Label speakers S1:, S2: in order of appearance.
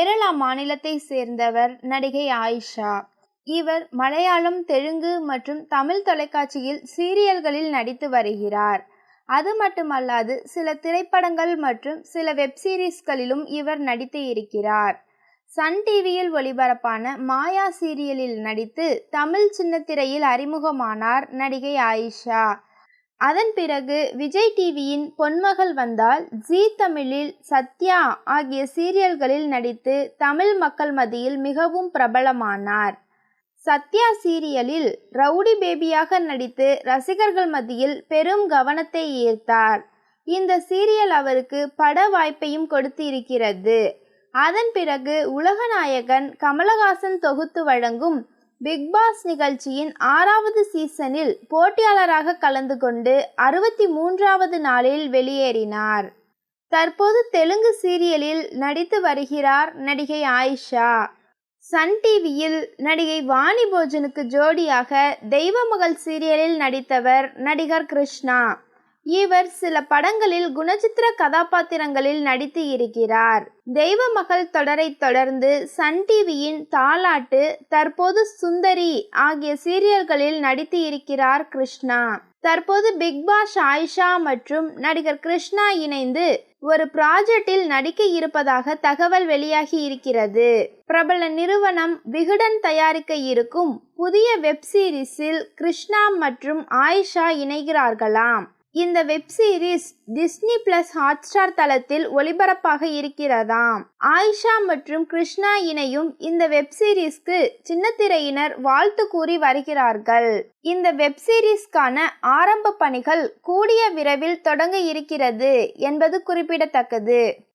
S1: கேரளா மாநிலத்தை சேர்ந்தவர் நடிகை ஆயிஷா. இவர் மலையாளம் தெலுங்கு மற்றும் தமிழ் தொலைக்காட்சியில் சீரியல்களில் நடித்து வருகிறார். அது மட்டுமல்லாது சில திரைப்படங்கள் மற்றும் சில வெப் சீரிஸ்களிலும் இவர் நடித்து இருக்கிறார். சன் டிவியில் ஒளிபரப்பான மாயா சீரியலில் நடித்து தமிழ் சின்னத்திரையில் அறிமுகமானார் நடிகை ஆயிஷா. அதன் பிறகு விஜய் டிவியின் பொன்மகள் வந்தால் ஜீ தமிழில் சத்யா ஆகிய சீரியல்களில் நடித்து தமிழ் மக்கள் மத்தியில் மிகவும் பிரபலமானார். சத்யா சீரியலில் ரவுடி பேபியாக நடித்து ரசிகர்கள் மத்தியில் பெரும் கவனத்தை ஈர்த்தார். இந்த சீரியல் அவருக்கு பட வாய்ப்பையும் கொடுத்து இருக்கிறது அதன் பிறகு உலகநாயகன் கமலஹாசன் தொகுத்து வழங்கும் பிக் பாஸ் நிகழ்ச்சியின் ஆறாவது சீசனில் போட்டியாளராக கலந்து கொண்டு அறுபத்தி மூன்றாவது நாளில் வெளியேறினார். தற்போது தெலுங்கு சீரியலில் நடித்து வருகிறார் நடிகை ஆயிஷா. சன் டிவியில் நடிகை வாணி போஜனுக்கு ஜோடியாக தெய்வமகள் சீரியலில் நடித்தவர் நடிகர் கிருஷ்ணா. இவர் சில படங்களில் குணச்சித்திர கதாபாத்திரங்களில் நடித்து இருக்கிறார். தெய்வ மகள் தொடரை தொடர்ந்து சன் டிவியின் தாலாட்டு தற்போது சுந்தரி ஆகிய சீரியல்களில் நடித்து இருக்கிறார் கிருஷ்ணா. தற்போது பிக் பாஸ் ஆயிஷா மற்றும் நடிகர் கிருஷ்ணா இணைந்து ஒரு ப்ராஜெக்டில் நடிக்க இருப்பதாக தகவல் வெளியாகி இருக்கிறது. பிரபல நிறுவனம் விகடன் தயாரிக்க இருக்கும் புதிய வெப் சீரிஸில் கிருஷ்ணா மற்றும் ஆயிஷா இணைகிறார்களாம். இந்த web series Disney plus Hotstar தளத்தில் ஒளிபரப்பாக இருக்கிறதாம். ஆயிஷா மற்றும் கிருஷ்ணா இணையும் இந்த வெப் சீரிஸ்க்கு சின்னத்திரையினர் வாழ்த்து கூறி வருகிறார்கள். இந்த வெப் சீரிஸ்க்கான ஆரம்ப பணிகள் கூடிய விரைவில் தொடங்க இருக்கிறது என்பது குறிப்பிடத்தக்கது.